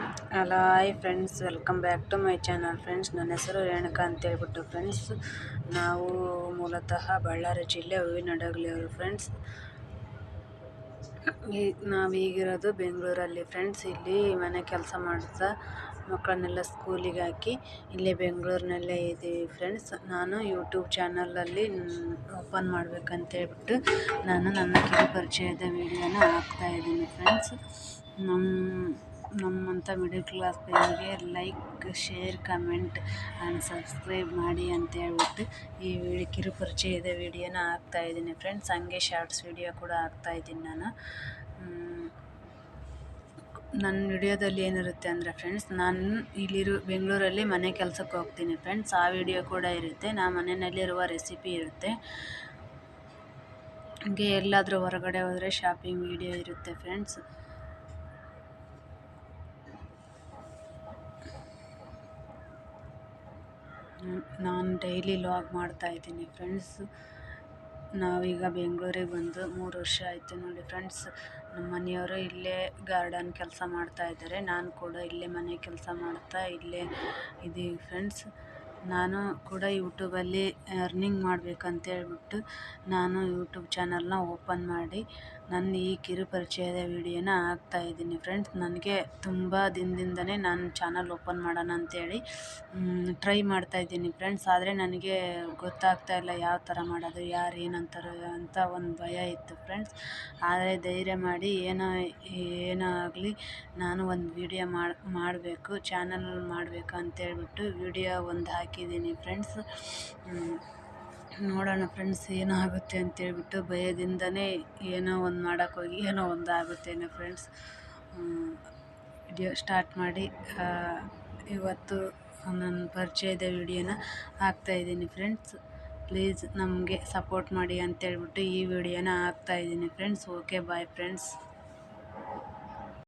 Hello hi friends, welcome back to my channel friends. ನನ್ನ ಹೆಸರು ರೇಣುಕಾ ಅಂತೇಳ್ಬಿಟ್ಟು ಫ್ರೆಂಡ್ಸ್, ನಾವು ಮೂಲತಃ ಬಳ್ಳಾರಿ ಜಿಲ್ಲೆ ಹೂವಿನಡಗಲಿಯವರು ಫ್ರೆಂಡ್ಸ್. ಈ, ನಾವು ಈಗಿರೋದು ಬೆಂಗಳೂರಲ್ಲಿ ಫ್ರೆಂಡ್ಸ್. ಇಲ್ಲಿ ಮನೆ ಕೆಲಸ ಮಾಡ್ತಾ ಮಕ್ಕಳನ್ನೆಲ್ಲ ಸ್ಕೂಲಿಗೆ ಹಾಕಿ ಇಲ್ಲೇ ಬೆಂಗಳೂರಿನಲ್ಲೇ ಇದ್ದೀವಿ ಫ್ರೆಂಡ್ಸ್. ನಾನು ಯೂಟ್ಯೂಬ್ ಚಾನಲಲ್ಲಿ ಓಪನ್ ಮಾಡ್ಬೇಕಂತ ಹೇಳ್ಬಿಟ್ಟು ನಾನು ನನ್ನ ಕಿರು ಪರಿಚಯದ ವೀಡಿಯೋನ ಹಾಕ್ತಾಯಿದ್ದೀನಿ ಫ್ರೆಂಡ್ಸ್. ನಮ್ಮ ನಮ್ಮಂಥ ಮಿಡಲ್ ಕ್ಲಾಸ್ ಫ್ಯಾಮಿಲಿಗೆ like share comment and subscribe ಮಾಡಿ ಅಂತ ಹೇಳ್ಬಿಟ್ಟು ಈ ವಿಡಿ ಕಿರು ಪರಿಚಯದ ವೀಡಿಯೋನ ಹಾಕ್ತಾಯಿದ್ದೀನಿ ಫ್ರೆಂಡ್ಸ್ ಹಂಗೆ ಶಾರ್ಟ್ಸ್ ವಿಡಿಯೋ ಕೂಡ ಹಾಕ್ತಾಯಿದ್ದೀನಿ ನಾನು. ನನ್ನ ವಿಡಿಯೋದಲ್ಲಿ ಏನಿರುತ್ತೆ ಅಂದರೆ ಫ್ರೆಂಡ್ಸ್ ನಾನು ಇಲ್ಲಿರು ಬೆಂಗಳೂರಲ್ಲಿ ಮನೆ ಕೆಲಸಕ್ಕೆ ಹೋಗ್ತೀನಿ ಫ್ರೆಂಡ್ಸ್ ಆ ವಿಡಿಯೋ ಕೂಡ ಇರುತ್ತೆ. ನಾ ಮನೆಯಲ್ಲಿರುವ ರೆಸಿಪಿ ಇರುತ್ತೆ. ಹಾಗೆ ಎಲ್ಲಾದರೂ ಹೊರಗಡೆ ಹೋದರೆ ಶಾಪಿಂಗ್ ವಿಡಿಯೋ ಇರುತ್ತೆ ಫ್ರೆಂಡ್ಸ್ ನಾನು ಡೈಲಿ ಲಾಗ್ ಮಾಡ್ತಾಯಿದ್ದೀನಿ ಫ್ರೆಂಡ್ಸ್ ನಾವೀಗ ಬೆಂಗಳೂರಿಗೆ ಬಂದು ಮೂರು ವರ್ಷ ಆಯಿತು ನೋಡಿ ಫ್ರೆಂಡ್ಸ್ ನಮ್ಮ ಮನೆಯವರು ಇಲ್ಲೇ ಗಾರ್ಡನ್ ಕೆಲಸ ಮಾಡ್ತಾಯಿದ್ದಾರೆ ನಾನು ಕೂಡ ಇಲ್ಲೇ ಮನೆ ಕೆಲಸ ಮಾಡ್ತಾ ಇಲ್ಲೇ ಇದ್ದೀವಿ ಫ್ರೆಂಡ್ಸ್ ನಾನು ಕೂಡ ಯೂಟೂಬಲ್ಲಿ ಅರ್ನಿಂಗ್ ಮಾಡಬೇಕಂತೇಳ್ಬಿಟ್ಟು ನಾನು ಯೂಟ್ಯೂಬ್ ಚಾನಲ್ನ ಓಪನ್ ಮಾಡಿ ನನ್ನ ಈ ಕಿರು ಪರಿಚಯದ ವೀಡಿಯೋನ ಹಾಕ್ತಾಯಿದ್ದೀನಿ ಫ್ರೆಂಡ್ಸ್. ನನಗೆ ತುಂಬ ದಿನದಿಂದನೇ ನಾನು ಚಾನಲ್ ಓಪನ್ ಮಾಡೋಣ ಅಂತೇಳಿ ಟ್ರೈ ಮಾಡ್ತಾ ಇದ್ದೀನಿ ಫ್ರೆಂಡ್ಸ್. ಆದರೆ ನನಗೆ ಗೊತ್ತಾಗ್ತಾ ಇಲ್ಲ ಯಾವ ಥರ ಮಾಡೋದು, ಯಾರು ಏನಂತಾರೋ ಅಂತ ಒಂದು ಭಯ ಇತ್ತು ಫ್ರೆಂಡ್ಸ್. ಆದರೆ ಧೈರ್ಯ ಮಾಡಿ ಏನೋ ಏನೋ ಆಗಲಿ ನಾನು ಒಂದು ವೀಡಿಯೋ ಮಾಡಿ, ಮಾಡಬೇಕು, ಚಾನಲ್ ಮಾಡಬೇಕು ಅಂತೇಳ್ಬಿಟ್ಟು ವೀಡಿಯೋ ಒಂದು ಹಾಕಿದ್ದೀನಿ ಫ್ರೆಂಡ್ಸ್. ನೋಡೋಣ ಫ್ರೆಂಡ್ಸ್ ಏನಾಗುತ್ತೆ ಅಂತೇಳ್ಬಿಟ್ಟು ಭಯದಿಂದನೇ ಏನೋ ಒಂದು ಮಾಡೋಕ್ಕೋಗಿ ಏನೋ ಒಂದು ಆಗುತ್ತೇನೋ ಫ್ರೆಂಡ್ಸ್. ವಿಡಿಯೋ ಸ್ಟಾರ್ಟ್ ಮಾಡಿ ಇವತ್ತು ನನ್ನ ಪರಿಚಯದ ವಿಡಿಯೋನ ಹಾಕ್ತಾಯಿದ್ದೀನಿ ಫ್ರೆಂಡ್ಸ್. ಪ್ಲೀಸ್ ನಮಗೆ ಸಪೋರ್ಟ್ ಮಾಡಿ ಅಂತೇಳ್ಬಿಟ್ಟು ಈ ವಿಡಿಯೋನ ಹಾಕ್ತಾಯಿದ್ದೀನಿ ಫ್ರೆಂಡ್ಸ್. Okay, bye friends.